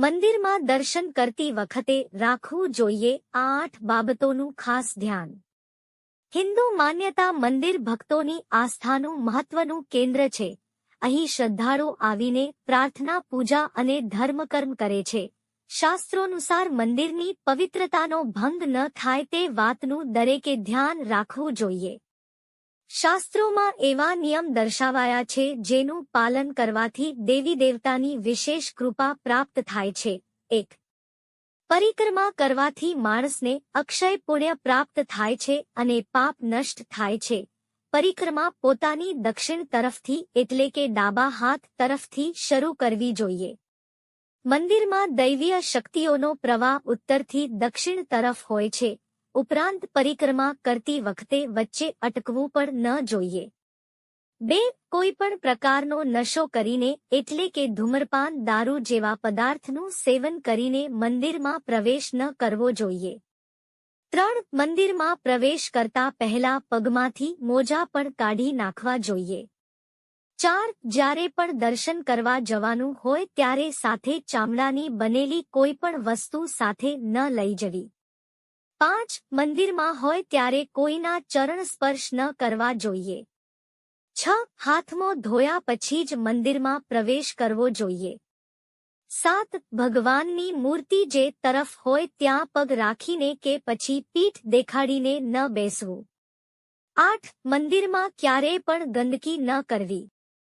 મંદિરમાં દર્શન કરતી વખતે રાખવું જોઈએ આ આઠ બાબતોનું ખાસ ધ્યાન. હિન્દુ માન્યતા મંદિર ભક્તોની આસ્થાનું મહત્વનું કેન્દ્ર છે. અહીં શ્રદ્ધાળુ આવીને પ્રાર્થના, પૂજા અને ધર્મકર્મ કરે છે. શાસ્ત્રોનુસાર મંદિરની પવિત્રતાનો ભંગ ન થાય તે વાતનું દરેકે ધ્યાન રાખવું જોઈએ. શાસ્ત્રોમાં એવા નિયમ દર્શાવાયા છે જેનું પાલન કરવાથી દેવી દેવતાની વિશેષ કૃપા પ્રાપ્ત થાય છે. એક, પરિક્રમા કરવાથી માણસને અક્ષય પુણ્ય પ્રાપ્ત થાય છે અને પાપ નષ્ટ થાય છે. પરિક્રમા પોતાની દક્ષિણ તરફથી એટલે કે ડાબા હાથ તરફથી શરૂ કરવી જોઈએ. મંદિરમાં દૈવીય શક્તિઓનો પ્રવાહ ઉત્તરથી દક્ષિણ તરફ હોય છે. ઉપરાંત પરિક્રમા કરતી વખતે વચ્ચે અટકવું પણ ન જોઈએ. બે, કોઈ પણ પ્રકારનો નશો કરીને, એટલે કે ધૂમ્રપાન દારૂ જેવા પદાર્થનું સેવન કરીને મંદિરમાં પ્રવેશ ન કરવો જોઈએ. ત્રણ, મંદિરમાં પ્રવેશ કરતા પહેલા પગમાંથી મોજા પણ કાઢી નાખવા જોઈએ. ચાર, જ્યારે પણ દર્શન કરવા જવાનું હોય ત્યારે સાથે ચામડાની બનેલી કોઈ પણ વસ્તુ સાથે ન લઈ જવી. પાંચ મંદિરમાં હોય ત્યારે કોઈના ચરણ સ્પર્શ ન કરવા જોઈએ. છ હાથમાં ધોયા પછી જ મંદિરમાં પ્રવેશ કરવો જોઈએ. સાત ભગવાનની મૂર્તિ જે તરફ હોય ત્યાં પગ રાખીને કે પછી પીઠ દેખાડીને ન બેસવું. આઠ મંદિરમાં ક્યારેય પણ ગંદકી ન કરવી.